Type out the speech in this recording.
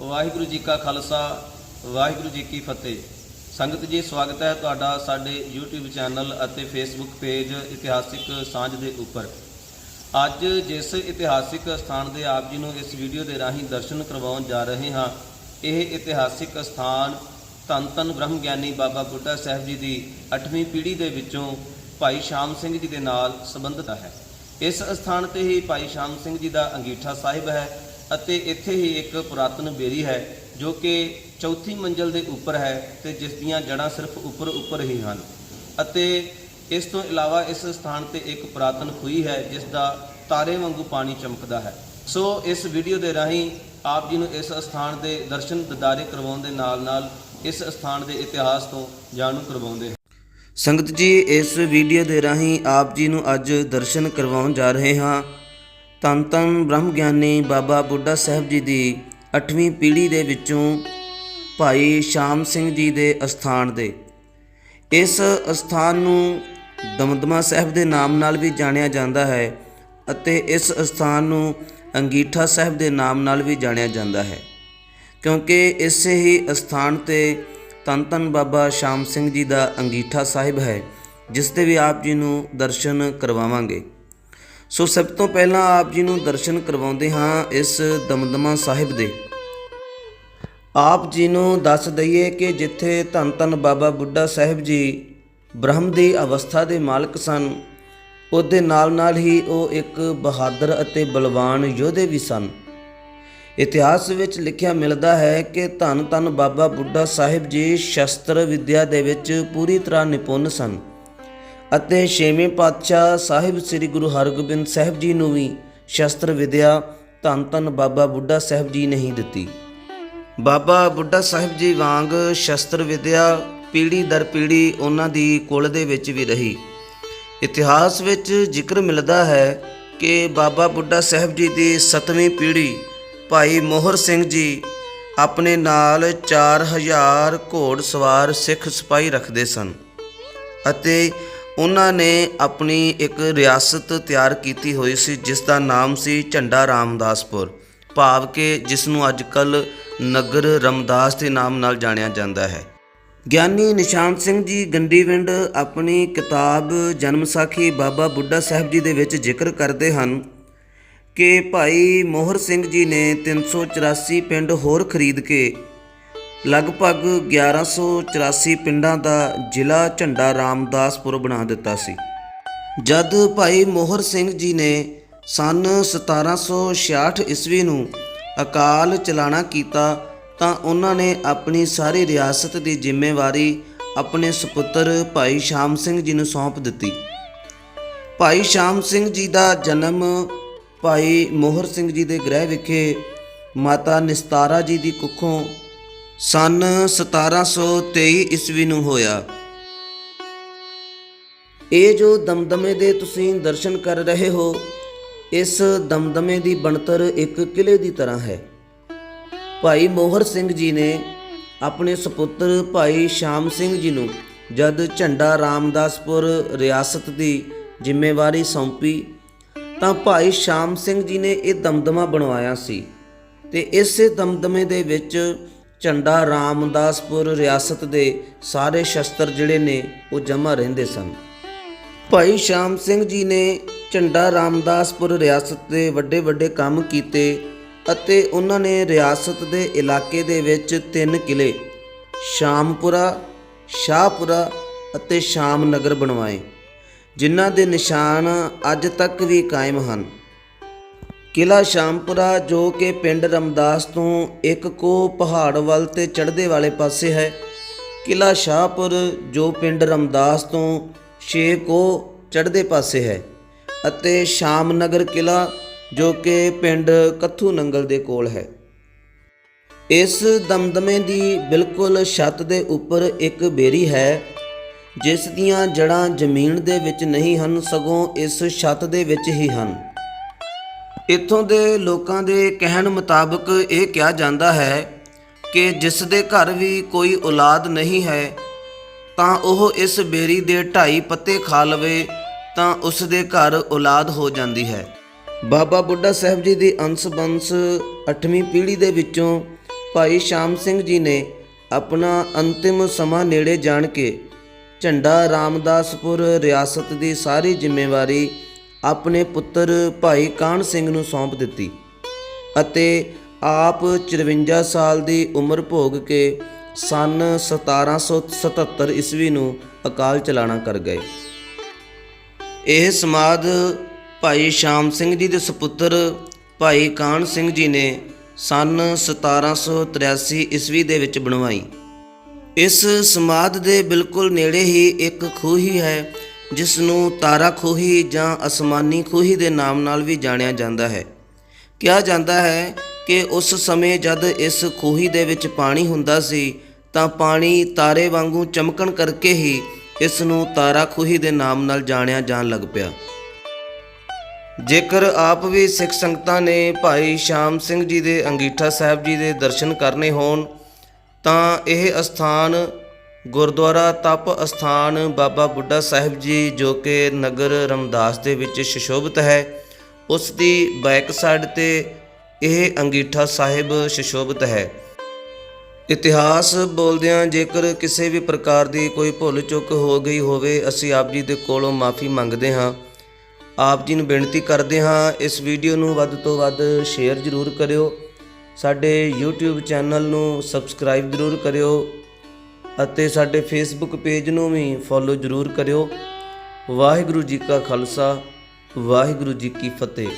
ਵਾਹਿਗੁਰੂ ਜੀ ਕਾ ਖਾਲਸਾ, ਵਾਹਿਗੁਰੂ ਜੀ ਕੀ ਫਤਿਹ। ਸੰਗਤ ਜੀ, ਸਵਾਗਤ ਹੈ ਤੁਹਾਡਾ ਸਾਡੇ YouTube ਚੈਨਲ ਅਤੇ Facebook ਪੇਜ ਇਤਿਹਾਸਿਕ ਸਾਂਝ ਦੇ ਉੱਪਰ। ਅੱਜ ਜਿਸ ਇਤਿਹਾਸਿਕ ਸਥਾਨ ਦੇ ਆਪ ਜੀ ਨੂੰ ਇਸ ਵੀਡੀਓ ਦੇ ਰਾਹੀਂ ਦਰਸ਼ਨ ਕਰਵਾਉਣ ਜਾ ਰਹੇ ਹਾਂ, ਇਹ ਇਤਿਹਾਸਿਕ ਸਥਾਨ ਧੰਨ ਧੰਨ ਬ੍ਰਹਮ ਗਿਆਨੀ ਬਾਬਾ ਬੁੱਢਾ ਸਾਹਿਬ ਜੀ ਦੀ 8ਵੀਂ ਪੀੜ੍ਹੀ ਦੇ ਵਿੱਚੋਂ ਭਾਈ ਸ਼ਾਮ ਸਿੰਘ ਜੀ ਦੇ ਨਾਲ ਸੰਬੰਧਿਤ ਹੈ। ਇਸ ਸਥਾਨ ਤੇ ਹੀ ਭਾਈ ਸ਼ਾਮ ਸਿੰਘ ਜੀ ਦਾ ਅੰਗੀਠਾ ਸਾਹਿਬ ਹੈ ਅਤੇ ਇੱਥੇ ਹੀ ਇੱਕ ਪੁਰਾਤਨ ਬੇਰੀ ਹੈ, ਜੋ ਕਿ ਚੌਥੀ ਮੰਜ਼ਲ ਦੇ ਉੱਪਰ ਹੈ ਤੇ ਜਿਸ ਦੀਆਂ ਜੜ੍ਹਾਂ ਸਿਰਫ ਉੱਪਰ ਉੱਪਰ ਹੀ ਹਨ। ਅਤੇ ਇਸ ਤੋਂ ਇਲਾਵਾ ਇਸ ਸਥਾਨ ਤੇ ਇੱਕ ਪੁਰਾਤਨ ਖੂਹੀ ਹੈ, ਜਿਸ ਦਾ ਤਾਰੇ ਵਾਂਗੂ ਪਾਣੀ ਚਮਕਦਾ ਹੈ। ਸੋ ਇਸ ਵੀਡੀਓ ਦੇ ਰਾਹੀਂ ਆਪ ਜੀ ਨੂੰ ਇਸ ਸਥਾਨ ਦੇ ਦਰਸ਼ਨ ਦਿਦਾਰੇ ਕਰਵਾਉਣ ਦੇ ਨਾਲ-ਨਾਲ ਇਸ ਸਥਾਨ ਦੇ ਇਤਿਹਾਸ ਤੋਂ ਜਾਣੂ ਕਰਵਾਉਂਦੇ ਸੰਗਤ ਜੀ, ਇਸ ਵੀਡੀਓ ਦੇ ਰਾਹੀਂ ਆਪ ਜੀ ਨੂੰ ਅੱਜ ਦਰਸ਼ਨ ਕਰਵਾਉਣ ਜਾ ਰਹੇ ਹਾਂ। ਤਨ ਧੰਨ ਬ੍ਰਹਮ ਗਿਆਨੀ ਬਾਬਾ ਬੁੱਢਾ ਸਾਹਿਬ ਜੀ ਦੀ 8ਵੀਂ ਪੀੜ੍ਹੀ ਦੇ ਵਿੱਚੋਂ ਭਾਈ ਸ਼ਾਮ ਸਿੰਘ ਜੀ ਦੇ ਅਸਥਾਨ ਦੇ। ਇਸ ਅਸਥਾਨ ਨੂੰ ਦਮਦਮਾ ਸਾਹਿਬ ਦੇ ਨਾਮ ਨਾਲ ਵੀ ਜਾਣਿਆ ਜਾਂਦਾ ਹੈ ਅਤੇ ਇਸ ਅਸਥਾਨ ਨੂੰ ਅੰਗੀਠਾ ਸਾਹਿਬ ਦੇ ਨਾਮ ਨਾਲ ਵੀ ਜਾਣਿਆ ਜਾਂਦਾ ਹੈ। ਕਿਉਂਕਿ ਇਸੇ ਹੀ ਅਸਥਾਨ ਤੇ ਧੰਨ ਧੰਨ ਬਾਬਾ ਸ਼ਾਮ ਸਿੰਘ ਜੀ ਦਾ ਅੰਗੀਠਾ ਸਾਹਿਬ ਹੈ, ਜਿਸ 'ਤੇ ਵੀ ਆਪ ਜੀ ਨੂੰ ਦਰਸ਼ਨ ਕਰਵਾਵਾਂਗੇ। ਸੋ ਸਭ ਤੋਂ ਪਹਿਲਾਂ ਆਪ ਜੀ ਨੂੰ ਦਰਸ਼ਨ ਕਰਵਾਉਂਦੇ ਹਾਂ ਇਸ ਦਮਦਮਾ ਸਾਹਿਬ ਦੇ। ਆਪ ਜੀ ਨੂੰ ਦੱਸ ਦਈਏ ਕਿ ਜਿੱਥੇ ਧੰਨ ਧੰਨ ਬਾਬਾ ਬੁੱਢਾ ਸਾਹਿਬ ਜੀ ਬ੍ਰਹਮ ਦੀ ਅਵਸਥਾ ਦੇ ਮਾਲਕ ਸਨ, ਉਹਦੇ ਨਾਲ ਨਾਲ ਹੀ ਉਹ ਇੱਕ ਬਹਾਦਰ ਅਤੇ ਬਲਵਾਨ ਯੋਧੇ ਵੀ ਸਨ। ਇਤਿਹਾਸ ਵਿੱਚ ਲਿਖਿਆ ਮਿਲਦਾ ਹੈ ਕਿ ਧੰਨ ਧੰਨ ਬਾਬਾ ਬੁੱਢਾ ਸਾਹਿਬ ਜੀ ਸ਼ਸਤਰ ਵਿਦਿਆ ਦੇ ਵਿੱਚ ਪੂਰੀ ਤਰ੍ਹਾਂ ਨਿਪੁੰਨ ਸਨ। ਅਤੇ ਛੇਵੇਂ ਪਾਤਸ਼ਾਹ ਸਾਹਿਬ ਸ੍ਰੀ ਗੁਰੂ ਹਰਗੋਬਿੰਦ ਸਾਹਿਬ ਜੀ ਨੂੰ ਵੀ ਸ਼ਸਤਰ ਵਿਦਿਆ ਧੰਨ ਧੰਨ ਬਾਬਾ ਬੁੱਢਾ ਸਾਹਿਬ ਜੀ ਨਹੀਂ ਦਿੱਤੀ। ਬਾਬਾ ਬੁੱਢਾ ਸਾਹਿਬ ਜੀ ਵਾਂਗ ਸ਼ਸਤਰ ਵਿਦਿਆ ਪੀੜ੍ਹੀ ਦਰ ਪੀੜ੍ਹੀ ਉਹਨਾਂ ਦੀ ਕੁਲ ਦੇ ਵਿੱਚ ਵੀ ਰਹੀ। ਇਤਿਹਾਸ ਵਿੱਚ ਜ਼ਿਕਰ ਮਿਲਦਾ ਹੈ ਕਿ ਬਾਬਾ ਬੁੱਢਾ ਸਾਹਿਬ ਜੀ ਦੀ 7ਵੀਂ ਪੀੜ੍ਹੀ ਭਾਈ ਮੋਹਰ ਸਿੰਘ ਜੀ ਆਪਣੇ ਨਾਲ 4000 ਘੋੜ ਸਵਾਰ ਸਿੱਖ ਸਿਪਾਹੀ ਰੱਖਦੇ ਸਨ ਅਤੇ ਉਹਨਾਂ ਨੇ ਆਪਣੀ ਇੱਕ ਰਿਆਸਤ ਤਿਆਰ ਕੀਤੀ ਹੋਈ ਸੀ, ਜਿਸ ਦਾ ਨਾਮ ਸੀ ਝੰਡਾ ਰਾਮਦਾਸਪੁਰ। ਭਾਵ ਕਿ ਜਿਸ ਨੂੰ ਅੱਜਕੱਲ ਨਗਰ ਰਮਦਾਸ ਦੇ ਨਾਮ ਨਾਲ ਜਾਣਿਆ ਜਾਂਦਾ ਹੈ। ਗਿਆਨੀ ਨਿਸ਼ਾਨ ਸਿੰਘ ਜੀ ਗੰਡੀਵਿੰਡ ਆਪਣੀ ਕਿਤਾਬ ਜਨਮ ਸਾਖੀ ਬਾਬਾ ਬੁੱਢਾ ਸਾਹਿਬ ਜੀ ਦੇ ਵਿੱਚ ਜ਼ਿਕਰ ਕਰਦੇ ਹਨ ਕਿ ਭਾਈ ਮੋਹਰ ਸਿੰਘ ਜੀ ਨੇ 384 ਪਿੰਡ ਹੋਰ ਖਰੀਦ ਕੇ ਲਗਭਗ 1184 ਪਿੰਡਾਂ ਦਾ ਜ਼ਿਲ੍ਹਾ ਝੰਡਾ ਰਾਮਦਾਸਪੁਰ ਬਣਾ ਦਿੱਤਾ ਸੀ। ਜਦ ਭਾਈ ਮੋਹਰ ਸਿੰਘ ਜੀ ਨੇ ਸਨ 1766 ਈਸਵੀ ਨੂੰ ਅਕਾਲ ਚਲਾਣਾ ਕੀਤਾ, ਤਾਂ ਉਹਨਾਂ ਨੇ ਆਪਣੀ ਸਾਰੀ ਰਿਆਸਤ ਦੀ ਜ਼ਿੰਮੇਵਾਰੀ ਆਪਣੇ ਸੁਪੁੱਤਰ ਭਾਈ ਸ਼ਾਮ ਸਿੰਘ ਜੀ ਨੂੰ ਸੌਂਪ ਦਿੱਤੀ। ਭਾਈ ਸ਼ਾਮ ਸਿੰਘ ਜੀ ਦਾ ਜਨਮ ਭਾਈ ਮੋਹਰ ਸਿੰਘ ਜੀ ਦੇ ਗ੍ਰਹਿ ਵਿਖੇ ਮਾਤਾ ਨਿਸਤਾਰਾ ਜੀ ਦੀ ਕੁੱਖੋਂ ਸਨ 1723 ਈਸਵੀ ਨੂੰ ਹੋਇਆ। ਇਹ ਜੋ ਦਮਦਮੇ ਦੇ ਤੁਸੀਂ ਦਰਸ਼ਨ ਕਰ ਰਹੇ ਹੋ, ਇਸ ਦਮਦਮੇ ਦੀ ਬਣਤਰ ਇੱਕ ਕਿਲੇ ਦੀ ਤਰ੍ਹਾਂ ਹੈ। ਭਾਈ ਮੋਹਰ ਸਿੰਘ ਜੀ ਨੇ ਆਪਣੇ ਸੁਪੁੱਤਰ ਭਾਈ ਸ਼ਾਮ ਸਿੰਘ ਜੀ ਨੂੰ ਜਦ ਝੰਡਾ ਰਾਮਦਾਸਪੁਰ ਰਿਆਸਤ ਦੀ ਜ਼ਿੰਮੇਵਾਰੀ ਸੌਂਪੀ, ਤਾਂ ਭਾਈ ਸ਼ਾਮ ਸਿੰਘ ਜੀ ਨੇ ਇਹ ਦਮਦਮਾ ਬਣਵਾਇਆ ਸੀ ਤੇ ਇਸੇ ਦਮਦਮੇ ਦੇ ਵਿੱਚ ਝੰਡਾ ਰਾਮਦਾਸਪੁਰ ਰਿਆਸਤ ਦੇ ਸਾਰੇ ਸ਼ਸਤਰ ਜਿਹੜੇ ਨੇ, ਉਹ ਜਮ੍ਹਾਂ ਰਹਿੰਦੇ ਸਨ। ਭਾਈ ਸ਼ਾਮ ਸਿੰਘ ਜੀ ਨੇ ਝੰਡਾ ਰਾਮਦਾਸਪੁਰ ਰਿਆਸਤ ਦੇ ਵੱਡੇ ਵੱਡੇ ਕੰਮ ਕੀਤੇ ਅਤੇ ਉਹਨਾਂ ਨੇ ਰਿਆਸਤ ਦੇ ਇਲਾਕੇ ਦੇ ਵਿੱਚ ਤਿੰਨ ਕਿਲੇ, ਸ਼ਾਮਪੁਰਾ, ਸ਼ਾਹਪੁਰਾ ਅਤੇ ਸ਼ਾਮ ਨਗਰ ਬਣਵਾਏ, ਜਿਨ੍ਹਾਂ ਦੇ ਨਿਸ਼ਾਨ ਅੱਜ ਤੱਕ ਵੀ ਕਾਇਮ ਹਨ। ਕਿਲਾ ਸ਼ਾਮਪੁਰਾ ਜੋ ਕਿ ਪਿੰਡ ਰਮਦਾਸ ਤੋਂ ਇੱਕ ਕੋ ਪਹਾੜ ਵੱਲ ਤੇ ਚੜ੍ਹਦੇ ਵਾਲੇ ਪਾਸੇ ਹੈ। ਕਿਲਾ ਸ਼ਾਹਪੁਰ ਜੋ ਪਿੰਡ ਰਮਦਾਸ ਤੋਂ 6 ਕੋ ਚੜ੍ਹਦੇ ਪਾਸੇ ਹੈ ਅਤੇ ਸ਼ਾਮ ਨਗਰ ਕਿਲਾ ਜੋ ਕਿ ਪਿੰਡ ਕੱਥੂ ਨੰਗਲ ਦੇ ਕੋਲ ਹੈ। ਇਸ ਦਮਦਮੇ ਦੀ ਬਿਲਕੁਲ ਛੱਤ ਦੇ ਉੱਪਰ ਇੱਕ ਬੇਰੀ ਹੈ, ਜਿਸ ਦੀਆਂ ਜੜਾਂ ਜ਼ਮੀਨ ਦੇ ਵਿੱਚ ਨਹੀਂ ਹਨ, ਸਗੋਂ ਇਸ ਛੱਤ ਦੇ ਵਿੱਚ ਹੀ ਹਨ। ਇੱਥੋਂ ਦੇ ਲੋਕਾਂ ਦੇ ਕਹਿਣ ਮੁਤਾਬਕ ਇਹ ਕਿਹਾ ਜਾਂਦਾ ਹੈ ਕਿ ਜਿਸ ਦੇ ਘਰ ਵੀ ਕੋਈ ਔਲਾਦ ਨਹੀਂ ਹੈ, ਤਾਂ ਉਹ ਇਸ ਬੇਰੀ ਦੇ ਢਾਈ ਪੱਤੇ ਖਾ ਲਵੇ, ਤਾਂ ਉਸ ਦੇ ਘਰ ਔਲਾਦ ਹੋ ਜਾਂਦੀ ਹੈ। ਬਾਬਾ ਬੁੱਢਾ ਸਾਹਿਬ ਜੀ ਦੀ ਅੰਸ਼ ਬੰਸ 8ਵੀਂ ਪੀੜ੍ਹੀ ਦੇ ਵਿੱਚੋਂ ਭਾਈ ਸ਼ਾਮ ਸਿੰਘ ਜੀ ਨੇ ਆਪਣਾ ਅੰਤਿਮ ਸਮਾਂ ਨੇੜੇ ਜਾਣ ਕੇ ਝੰਡਾ ਰਾਮਦਾਸਪੁਰ ਰਿਆਸਤ ਦੀ ਸਾਰੀ ਜ਼ਿੰਮੇਵਾਰੀ ਆਪਣੇ ਪੁੱਤਰ ਭਾਈ ਕਾਹਨ ਸਿੰਘ ਨੂੰ ਸੌਂਪ ਦਿੱਤੀ ਅਤੇ ਆਪ 54 ਸਾਲ ਦੀ ਉਮਰ ਭੋਗ ਕੇ ਸਨ 1777 ਈਸਵੀ ਨੂੰ ਅਕਾਲ ਚਲਾਣਾ ਕਰ ਗਏ। ਇਹ ਸਮਾਧ ਭਾਈ ਸ਼ਾਮ ਸਿੰਘ ਜੀ ਦੇ ਸੁਪੁੱਤਰ ਭਾਈ ਕਾਹਨ ਸਿੰਘ ਜੀ ਨੇ ਸਨ 1783 ਈਸਵੀ ਦੇ ਵਿੱਚ ਬਣਵਾਈ। ਇਸ ਸਮਾਧ ਦੇ ਬਿਲਕੁਲ ਨੇੜੇ ਹੀ ਇੱਕ ਖੂਹੀ ਹੈ। ਜਿਸ ਨੂੰ ਤਾਰਾ ਖੂਹੀ ਜਾਂ ਅਸਮਾਨੀ ਖੂਹੀ ਦੇ ਨਾਮ ਨਾਲ ਵੀ ਜਾਣਿਆ ਜਾਂਦਾ ਹੈ। ਕਿਹਾ ਜਾਂਦਾ ਹੈ ਕਿ ਉਸ ਸਮੇਂ ਜਦ ਇਸ ਖੂਹੀ ਦੇ ਵਿੱਚ ਪਾਣੀ ਹੁੰਦਾ ਸੀ, ਤਾਂ ਪਾਣੀ ਤਾਰੇ ਵਾਂਗੂ ਚਮਕਣ ਕਰਕੇ ਹੀ ਇਸ ਨੂੰ ਤਾਰਾ ਖੂਹੀ ਦੇ ਨਾਮ ਨਾਲ ਜਾਣਿਆ ਜਾਣ ਲੱਗ ਪਿਆ। ਜੇਕਰ ਆਪ ਵੀ ਸਿੱਖ ਸੰਗਤਾਂ ਨੇ ਭਾਈ ਸ਼ਾਮ ਸਿੰਘ ਜੀ ਦੇ ਅੰਗੀਠਾ ਸਾਹਿਬ ਜੀ ਦੇ ਦਰਸ਼ਨ ਕਰਨੇ ਹੋਣ, ਤਾਂ ਇਹ ਅਸਥਾਨ ਗੁਰਦੁਆਰਾ ਤਪ ਅਸਥਾਨ ਬਾਬਾ ਬੁੱਢਾ ਸਾਹਿਬ ਜੀ ਜੋ ਕਿ ਨਗਰ ਰਮਦਾਸ ਦੇ ਵਿੱਚ ਸ਼ਸ਼ੋਭਿਤ ਹੈ, ਉਸ ਦੀ ਬੈਕ ਸਾਈਡ ਤੇ ਇਹ ਅੰਗੀਠਾ ਸਾਹਿਬ ਸ਼ਸ਼ੋਭਿਤ ਹੈ। ਇਤਿਹਾਸ ਬੋਲਦਿਆਂ ਜੇਕਰ ਕਿਸੇ ਵੀ ਪ੍ਰਕਾਰ ਦੀ ਕੋਈ ਭੁੱਲ ਚੁੱਕ ਹੋ ਗਈ ਹੋਵੇ, ਅਸੀਂ ਆਪ ਜੀ ਦੇ ਕੋਲੋਂ ਮਾਫੀ ਮੰਗਦੇ ਹਾਂ। ਆਪ ਜੀ ਨੂੰ ਬੇਨਤੀ ਕਰਦੇ ਹਾਂ, ਇਸ ਵੀਡੀਓ ਨੂੰ ਵੱਧ ਤੋਂ ਵੱਧ ਸ਼ੇਅਰ ਜ਼ਰੂਰ ਕਰਿਓ। ਸਾਡੇ YouTube ਚੈਨਲ ਨੂੰ ਸਬਸਕ੍ਰਾਈਬ ਜ਼ਰੂਰ ਕਰਿਓ। ਅਤੇ ਸਾਡੇ ਫੇਸਬੁੱਕ ਪੇਜ ਨੂੰ ਵੀ ਫੋਲੋ ਜ਼ਰੂਰ ਕਰਿਓ। ਵਾਹਿਗੁਰੂ ਜੀ ਕਾ ਖਾਲਸਾ, ਵਾਹਿਗੁਰੂ ਜੀ ਕੀ ਫਤਿਹ।